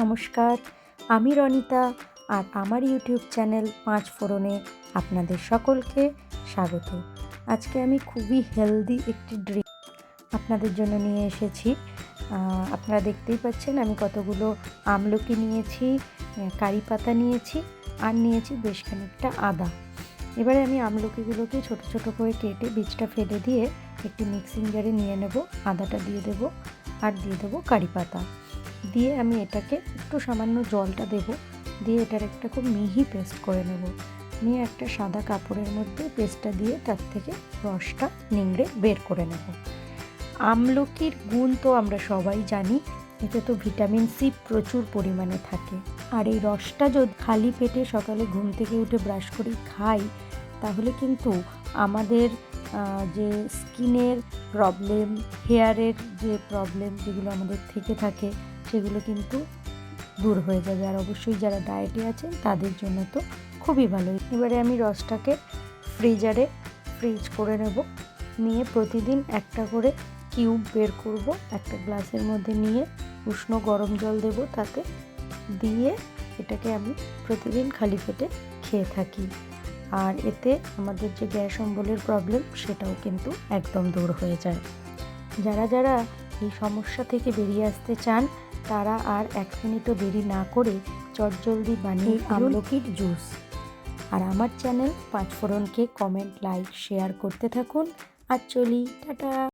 নমস্কার, আমি রনিতা আর আমার ইউটিউব চ্যানেল পাঁচ ফোড়নে আপনাদের সকলকে স্বাগত। আজকে আমি খুবই হেলদি একটি ড্রিঙ্ক আপনাদের জন্য নিয়ে এসেছি। আপনারা দেখতেই পাচ্ছেন আমি কতগুলো আমলকি নিয়েছি কারি পাতা নিয়েছি আর নিয়েছি বেশ খানিকটা আদা। এবারে আমি আমলকিগুলোকে ছোট ছোট করে কেটে বীজটা ফেলে দিয়ে একটি মিক্সিং জারে নিয়ে নেব, আদাটা দিয়ে দেব আর দিয়ে দেবো কারি পাতা। দিয়ে আমি এটাকে একটু সামান্য জলটা দেব। দিয়ে এটার একটা খুব মিহি পেস্ট করে নেব। নিয়ে একটা সাদা কাপড়ের মধ্যে পেস্টটা দিয়ে তার থেকে রসটা নিংড়ে বের করে নেব। আমলকির গুণ তো আমরা সবাই জানি, এতে তো ভিটামিন সি প্রচুর পরিমাণে থাকে। আর এই রসটা যদি খালি পেটে সকালে ঘুম থেকে উঠে ব্রাশ করে খাই, তাহলে কিন্তু আমাদের যে স্কিনের প্রবলেম, হেয়ারের যে প্রবলেম যেগুলো আমাদের থেকে থাকে সেগুলো কিন্তু দূর হয়ে যাবে। আর অবশ্যই যারা ডায়েটে আছেন, তাদের জন্য তো খুবই ভালো এবারে আমি রসটাকে ফ্রিজারে ফ্রিজ করে নেব। নিয়ে প্রতিদিন একটা করে কিউব বের করব। একটা গ্লাসের মধ্যে নিয়ে উষ্ণ গরম জল দেব তাতে। দিয়ে এটাকে আমি প্রতিদিন খালি পেটে খেয়ে থাকি। আর এতে আমাদের যে গ্যাস অম্বলের প্রবলেম সেটাও কিন্তু একদম দূর হয়ে যায়। যারা যারা এই সমস্যা থেকে বেরিয়ে আসতে চান তারা আর এক মিনিটও দেরি না করে চটজলদি বানিয়ে আমলকির জুস। আর আমার চ্যানেল পাঁচফোড়নকে কমেন্ট লাইক শেয়ার করতে থাকুন। আর চলি টাটা।